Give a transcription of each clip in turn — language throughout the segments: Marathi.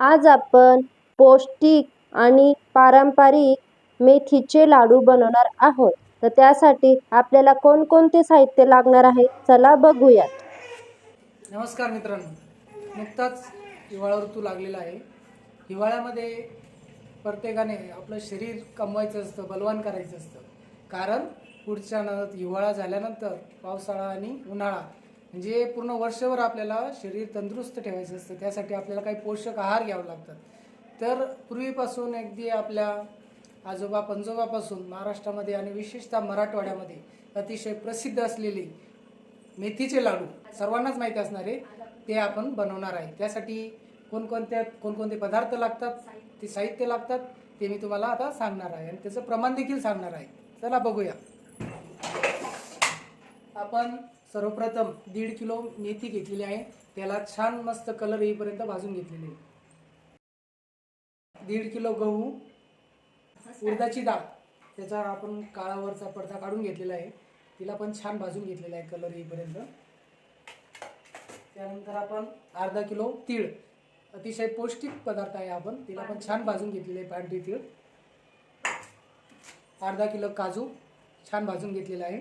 आज आपण पौष्टिक आणि पारंपरिक मेथीचे लाडू बनवणार आहोत. तर त्यासाठी आपल्याला कोणकोणते साहित्य लागणार आहे? चला बघूयात. नमस्कार मित्रांनो. नुकताच हिवाळा ऋतू लागलेला आहे. हिवाळ्यामध्ये प्रत्येकाने आपलं शरीर कमवायचं असतं बलवान करायचं असतं. कारण पुढच्या हिवाळा झाल्यानंतर पावसाळा आणि उन्हाळा म्हणजे पूर्ण वर्षभर आपल्याला शरीर तंदुरुस्त ठेवायचं असतं. त्यासाठी आपल्याला काही पोषक आहार घ्यावे लागतात. तर पूर्वीपासून अगदी आपल्या आजोबा पंजोबापासून महाराष्ट्रामध्ये आणि विशेषतः मराठवाड्यामध्ये अतिशय प्रसिद्ध असलेले मेथीचे लाडू सर्वांनाच माहीत असणारे ते आपण बनवणार आहे. त्यासाठी कोणकोणत्या कोणकोणते पदार्थ लागतात? ते साहित्य लागतात. ते मी तुम्हाला आता सांगणार आहे. आणि त्याचं प्रमाण देखील सांगणार आहे. चला बघूया. आपण सर्वप्रथम दीड किलो मेथी घेतलेली आहे. त्याला छान मस्त कलर येईपर्यंत भाजून घेतलेली आहे. दीड किलो गहू उडदाची डाळ त्याचा आपण काळावरचा पडदा काढून घेतलेला आहे. तिला पण छान भाजून घेतलेला आहे कलर येईपर्यंत. त्यानंतर आपण अर्धा किलो तीळ अतिशय पौष्टिक पदार्थ आहे आपण तिला पण छान भाजून घेतलेले आहे पांढरी तीळ. अर्धा किलो काजू छान भाजून घेतलेला आहे.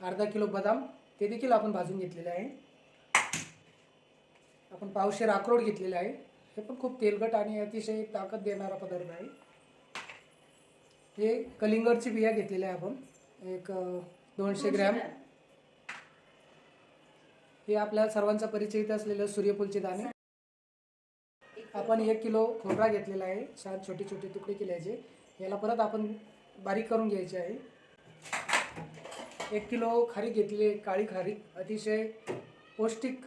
अर्धा किलो बदाम ते देखील आपण भाजून घेतलेले आहे. आपण पावशेर अक्रोड घेतलेले आहे. हे पण खूप तेलकट आणि अतिशय ताकद देणारा पदार्थ आहे. हे कलिंगडची बिया घेतलेल्या आहे आपण. एक दोनशे ग्रॅम. हे आपल्या सर्वांचा परिचयित असलेलं सूर्यफूलचे दाणे. आपण एक किलो खोबरा घेतलेला आहे. छान छोटे छोटे तुकडे केल्याचे याला परत आपण बारीक करून घ्यायचे आहे. एक किलो खारीक घेतली आहे, काळी खारीक अतिशय पौष्टिक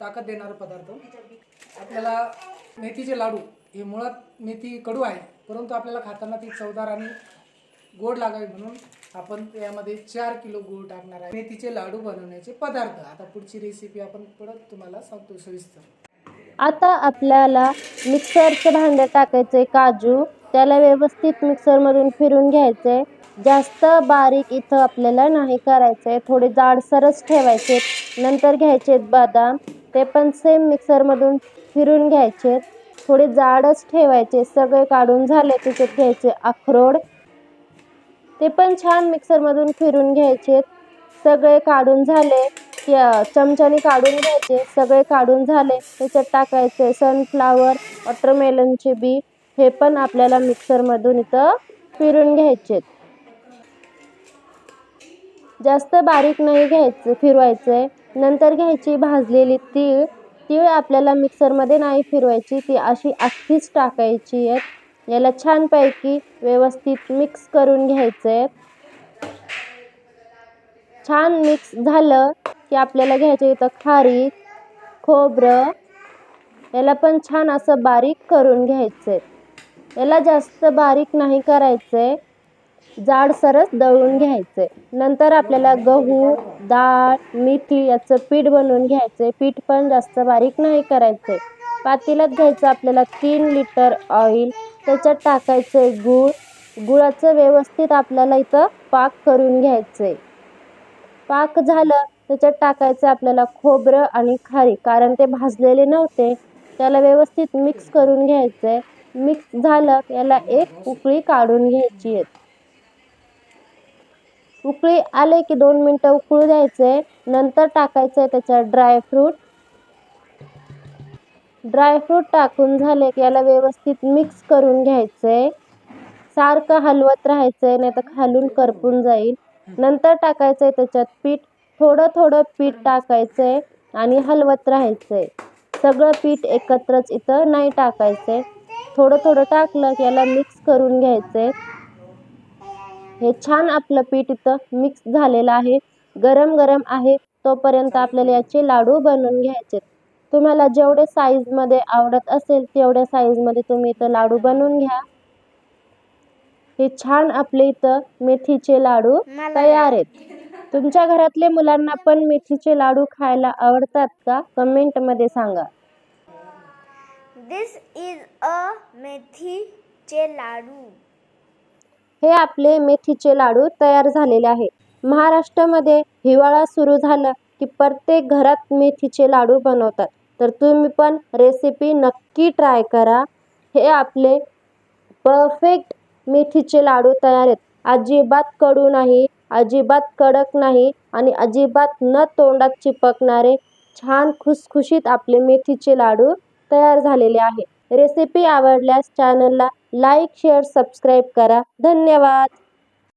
ताकद देणारा पदार्थ. आपल्याला मेथीचे लाडू हे मुळात मेथी कडू आहे परंतु आपल्याला खाताना ती चवदार आणि गोड लागावी म्हणून आपण त्यामध्ये चार किलो गूळ टाकणार आहे. मेथीचे लाडू बनवण्याचे पदार्थ. आता पुढची रेसिपी आपण परत तुम्हाला सांगतो सविस्तर. आता आपल्याला मिक्सरचं भांडं टाकायचे काजू. त्याला व्यवस्थित मिक्सरमधून फिरून घ्यायचे जास्त बारीक इथं आपल्याला नाही करायचं आहे थोडे जाडसरच ठेवायचे. नंतर घ्यायचे बदाम. ते पण सेम मिक्सरमधून फिरून घ्यायचे. थोडे जाडच ठेवायचे. सगळे काढून झाले त्याच्यात घ्यायचे अक्रोड ते पण छान मिक्सरमधून फिरून घ्यायचे. सगळे काढून झाले. की चमच्याने काढून घ्यायचे. सगळे काढून झाले. त्याच्यात टाकायचे सनफ्लावर वॉटरमेलनचे बी. हे पण आपल्याला मिक्सरमधून इथं फिरून घ्यायचे जास्त बारीक नाही घ्यायचं फिरवायचं आहे नंतर घ्यायची भाजलेली तीळ. तीळ आपल्याला मिक्सरमध्ये नाही फिरवायची ती अशी अख्खीच टाकायची आहे याला छानपैकी व्यवस्थित मिक्स करून घ्यायचं आहे छान मिक्स झालं की आपल्याला घ्यायचं इथं खारीक खोबरं. याला पण छान असं बारीक करून घ्यायचं आहे याला जास्त बारीक नाही करायचं आहे जाडसरच दळून घ्यायचे. नंतर आपल्याला गहू डाळ मेथी याचं पीठ बनवून घ्यायचे. पीठ पण जास्त बारीक नाही करायचे. पातेल्यात घ्यायचं आपल्याला तीन लिटर ऑइल. त्याच्यात टाकायचं आहे गूळ. गुळाचं व्यवस्थित आपल्याला इथं पाक करून घ्यायचे. पाक झालं त्याच्यात टाकायचं आपल्याला खोबरं आणि खारी कारण ते भाजलेले नव्हते. त्याला व्यवस्थित मिक्स करून घ्यायचं. मिक्स झालं याला एक उकळी काढून घ्यायची आहे. उकळी आले की दोन मिनटं उकळू द्यायचे. नंतर टाकायचं आहे त्याच्यात ड्रायफ्रूट ड्रायफ्रूट टाकून झाले की याला व्यवस्थित मिक्स करून घ्यायचे. सारखं हलवत राहायचंय नाही तर खालून करपून जाईल. नंतर टाकायचंय त्याच्यात पीठ. थोडं थोडं पीठ टाकायचंय आणि हलवत राहायचंय. सगळं पीठ एकत्रच इथं नाही टाकायचंय. थोडं थोडं टाकलं की याला मिक्स करून घ्यायचंय. हे छान आपलं पीठ इथं मिक्स झालेलं आहे. गरम गरम आहे तोपर्यंत आपल्याला याचे लाडू बनवून घ्यायचे. तुम्हाला जेवढे साईजमध्ये आवडत असेल तेवढ्या साईजमध्ये तुम्ही इथं लाडू बनवून घ्या. हे छान आपले इथं मेथीचे लाडू तयार आहेत. तुमच्या घरातले मुलांना पण मेथीचे लाडू खायला आवडतात का? कमेंटमध्ये सांगा. This is a मेथीचे लाडू. हे आपले मेथीचे लाडू तयार झालेले आहे. महाराष्ट्रामध्ये हिवाळा सुरू झाला की प्रत्येक घरात मेथीचे लाडू बनवतात. तर तुम्ही पण रेसिपी नक्की ट्राय करा. हे आपले परफेक्ट मेथीचे लाडू तयार आहेत. अजिबात कडू नाही अजिबात कडक नाही आणि अजिबात न तोंडात चिपकणारे छान खुसखुशीत आपले मेथीचे लाडू तयार झालेले आहे. रेसिपी आवडल्यास चॅनलला लाईक शेअर सबस्क्राईब करा. धन्यवाद.